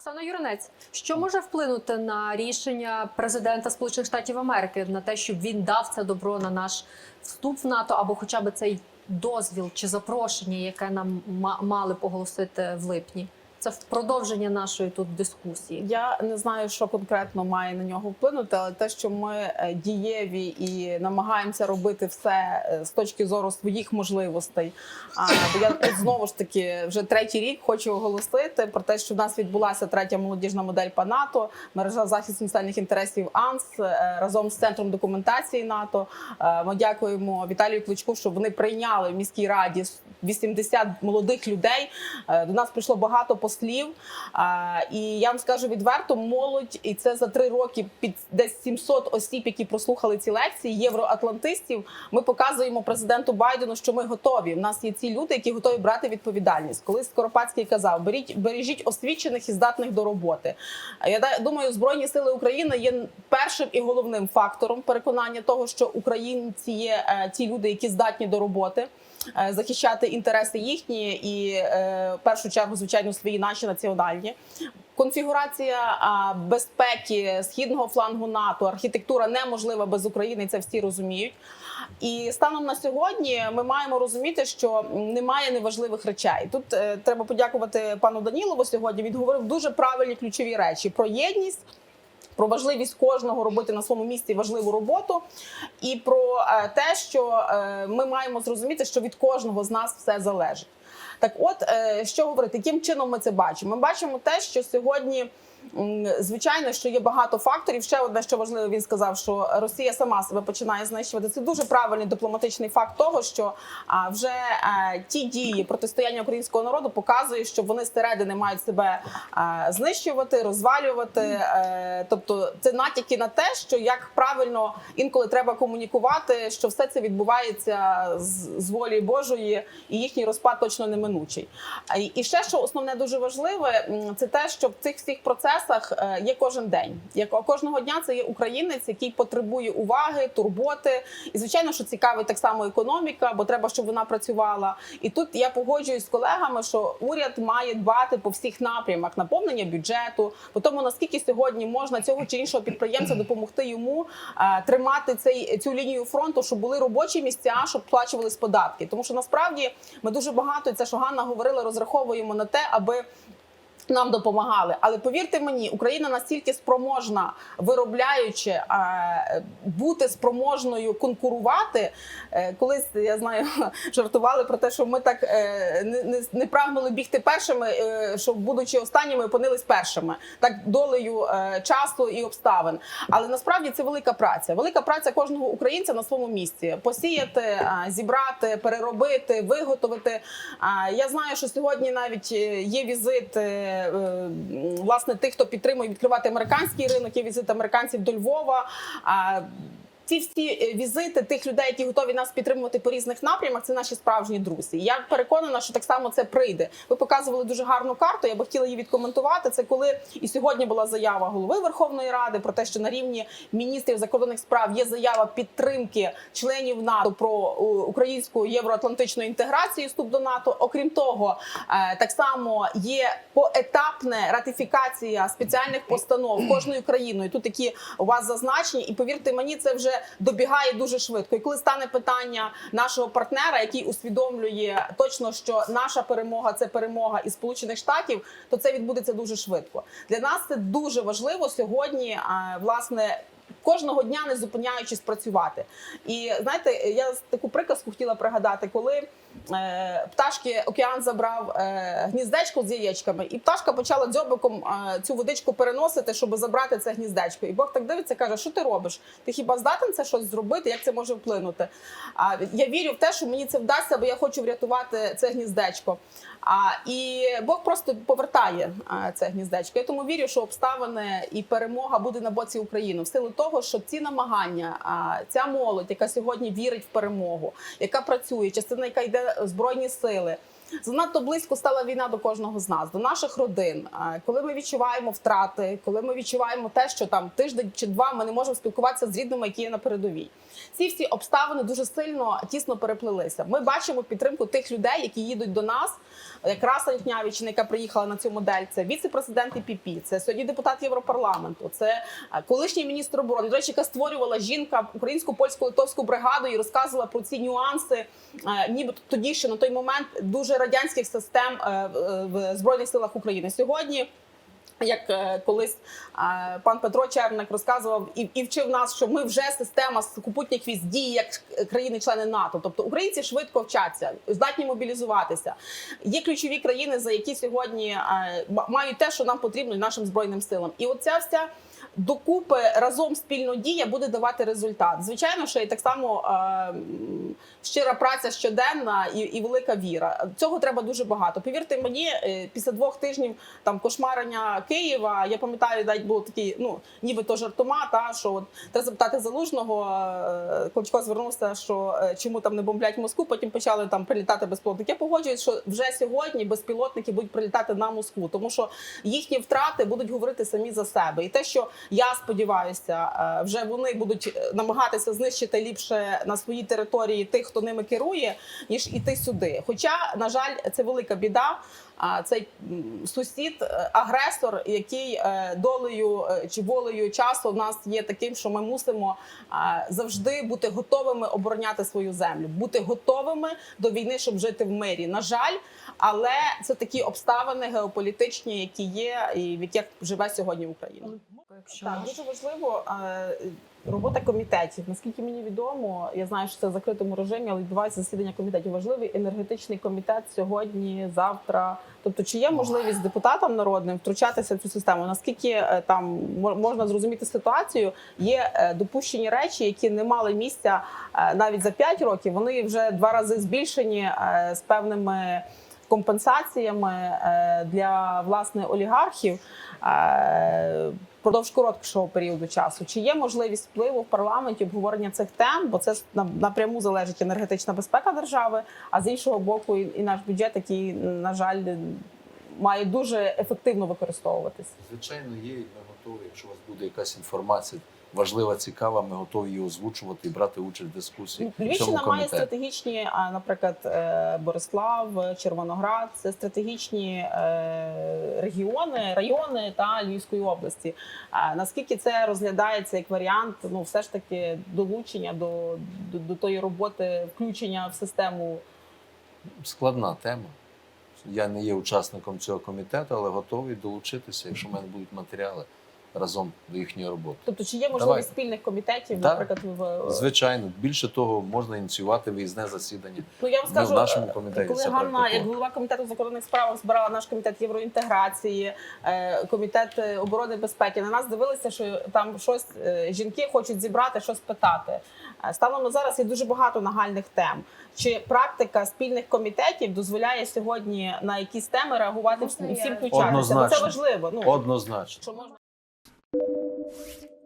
Оксана Юринець, що може вплинути на рішення президента Сполучених Штатів Америки на те, щоб він дав це добро на наш вступ в НАТО, або хоча б цей дозвіл чи запрошення, яке нам ма- мали поголосити в липні? Це в продовження нашої тут дискусії. Я не знаю, що конкретно має на нього вплинути, але те, що ми е, дієві і намагаємося робити все е, з точки зору своїх можливостей. А я тут знову ж таки вже третій рік хочу оголосити про те, що в нас відбулася третя молодіжна модель по НАТО, мережа захисту національних інтересів АНС е, разом з центром документації НАТО. Ми дякуємо Віталію Кличку, що вони прийняли в міській раді 80 молодих людей. Е, До нас прийшло багато послів. І я вам скажу відверто, молодь, і це за три роки під десь 700 осіб, які прослухали ці лекції, євроатлантистів. Ми показуємо президенту Байдену, що ми готові. У нас є ці люди, які готові брати відповідальність. Колись Скоропадський казав: беріть, бережіть освічених і здатних до роботи. Я думаю, збройні сили України є першим і головним фактором переконання того, що українці є е, ті люди, які здатні до роботи. е, Захищати інтереси їхні і е, в першу чергу, звичайно, свої наші національні. Конфігурація безпеки східного флангу НАТО, архітектура неможлива без України. Це всі розуміють. І станом на сьогодні ми маємо розуміти, що немає неважливих речей. Тут е, треба подякувати пану Данілову сьогодні. Він говорив дуже правильні ключові речі про єдність. Про важливість кожного робити на своєму місці важливу роботу, і про е, те, що е, ми маємо зрозуміти, що від кожного з нас все залежить. Так, от е, що говорити, яким чином ми це бачимо? Ми бачимо те, що сьогодні. Звичайно, що є багато факторів. Ще одне, що важливо, він сказав, що Росія сама себе починає знищувати. Це дуже правильний дипломатичний факт того, що вже ті дії протистояння українського народу показують, що вони зсередини мають себе знищувати, розвалювати. Е, тобто, це натяки на те, що як правильно інколи треба комунікувати, що все це відбувається з, волі Божої, і їхній розпад точно неминучий. І ще що основне дуже важливе, це те, що в цих всіх процесах е, є кожен день. Як кожного дня це є українець, який потребує уваги, турботи. І звичайно, що цікавить так само економіка, бо треба, щоб вона працювала. І тут я погоджуюсь з колегами, що уряд має дбати по всіх напрямах наповнення бюджету, по тому наскільки сьогодні можна цього чи іншого підприємця допомогти йому е, тримати цей цю лінію фронту, щоб були робочі місця, щоб сплачувались податки. Тому що насправді ми дуже багато і це що Ганна говорила, розраховуємо на те, аби. Нам допомагали, але повірте мені, Україна настільки спроможна, виробляючи е, бути спроможною конкурувати. Е, колись я знаю, жартували про те, що ми так е, не, прагнули бігти першими, е, що будучи останніми, опинились першими, так долею часу і обставин. Але насправді це велика праця. Велика праця кожного українця на своєму місці: посіяти, зібрати, переробити, виготовити. Я знаю, що сьогодні навіть є візит власне тих, хто підтримує відкривати американський ринок, і візит американців до Львова. Ці всі е, візити тих людей, які готові нас підтримувати по різних напрямах, це наші справжні друзі. Я переконана, що так само це прийде. Ви показували дуже гарну карту. Я би хотіла її відкоментувати. Це коли і сьогодні була заява голови Верховної Ради про те, що на рівні міністрів закордонних справ є заява підтримки членів НАТО про е, українську євроатлантичну інтеграцію, вступ до НАТО. Окрім того, е, так само є поетапна ратифікація спеціальних постанов кожною країною. Тут які у вас зазначені, і повірте мені, це вже добігає дуже швидко. І коли стане питання нашого партнера, який усвідомлює точно, що наша перемога це перемога і Сполучених Штатів, то це відбудеться дуже швидко. Для нас це дуже важливо сьогодні. Власне. Кожного дня не зупиняючись працювати, і знаєте, я таку приказку хотіла пригадати, коли е, пташки океан забрав е, гніздечко з яєчками, і пташка почала дзьобиком е, цю водичку переносити, щоб забрати це гніздечко. І Бог так дивиться, каже: що ти робиш? Ти хіба здатен це щось зробити? Як це може вплинути? А я вірю в те, що мені це вдасться, бо я хочу врятувати це гніздечко. А і Бог просто повертає це гніздечко. Я тому вірю, що обставини і перемога буде на боці України в силу того, що ці намагання, ця молодь, яка сьогодні вірить в перемогу, яка працює, частина, яка йде в збройні сили. Занадто близько стала війна до кожного з нас, до наших родин. Е, Коли ми відчуваємо втрати, коли ми відчуваємо те, що там тиждень чи два ми не можемо спілкуватися з рідними, які є на передовій. Ці всі обставини дуже сильно тісно переплелися. Ми бачимо підтримку тих людей, які їдуть до нас. Як Раса Юхнявічна, яка приїхала на цю модель, це віце-президент ІПП, це сьогодні депутат Європарламенту, це е, колишній міністр оборони. До речі, яка створювала жінка українську польську литовську бригаду і розказувала про ці нюанси, е, ніби тоді ще на той момент дуже радянських систем е, е, в збройних силах України. Сьогодні. Як е, колись пан Петро Черник розказував і, і вчив нас, що ми вже система сухопутніх військ діє як країни-члени НАТО. Тобто українці швидко вчаться, здатні мобілізуватися. Є ключові країни, за які сьогодні е, ма- мають те, що нам потрібно нашим збройним силам. І оця вся докупи разом спільно дія буде давати результат. Звичайно, що і так само е, щира праця щоденна і, і велика віра. Цього треба дуже багато. Повірте мені, е, після двох тижнів там кошмарення Києва. Я пам'ятаю, навіть був такий, ну нібито жартома, та що от треба запитати залужного. е, Кличко звернувся, що е, чому там не бомблять Москву. Потім почали там прилітати безпілотники. Я погоджуюсь, що вже сьогодні безпілотники будуть прилітати на Москву, тому що їхні втрати будуть говорити самі за себе. І те, що я сподіваюся, е, вже вони будуть намагатися знищити ліпше на своїй території тих, хто ними керує, ніж іти сюди. Хоча, на жаль, це велика біда. А цей сусід, е, агресор, який е, долею е, чи волею часу в нас є таким, що ми мусимо завжди бути готовими обороняти свою землю, бути готовими до війни, щоб жити в мирі. На жаль, але це такі обставини геополітичні, які є, і в яких живе сьогодні Україна. Якщо Так, дуже важливо робота комітетів. Наскільки мені відомо, я знаю, що це в закритому режимі, але відбувається засідання комітетів. Важливий енергетичний комітет сьогодні, завтра. Тобто, чи є можливість депутатам народним втручатися в цю систему? Наскільки е, там мо- можна зрозуміти ситуацію? Є е, допущені речі, які не мали місця е, навіть за 5 років. Вони вже два рази збільшені з певними компенсаціями е, для власне олігархів е, впродовж короткого періоду часу. Чи є можливість впливу в парламенті обговорення цих тем? Бо це на- напряму залежить енергетична безпека держави, а з іншого боку, і наш бюджет, який на жаль має дуже ефективно використовуватись. Звичайно, є, і ми готові. Якщо у вас буде якась інформація важлива, цікава, ми готові її озвучувати і брати участь в дискусії. Львівщина має стратегічні, а, наприклад, е, Борислав, Червоноград це стратегічні е, регіони, райони та Львівської області. Наскільки це розглядається як варіант, ну все ж таки долучення до, до, до тої роботи, включення в систему Складна тема. Я не є учасником цього комітету, але готовий долучитися, якщо в мене будуть матеріали разом до їхньої роботи. Тобто, чи є можливість Давай. спільних комітетів, Да. наприклад, в Звичайно, більше того, можна ініціювати виїзне засідання. Ну я вам Ми в скажу, нашому е, комітеті коли Ганна, як голова комітету закордонних справ, збирала наш комітет євроінтеграції, е, комітет е, оборони і безпеки. На нас дивилися, що там щось е, жінки хочуть зібрати, щось питати. Е, Станом на зараз є дуже багато нагальних тем. Чи практика спільних комітетів дозволяє сьогодні на якісь теми реагувати всім включатися? Бо це важливо. Ну Однозначно. що можна. you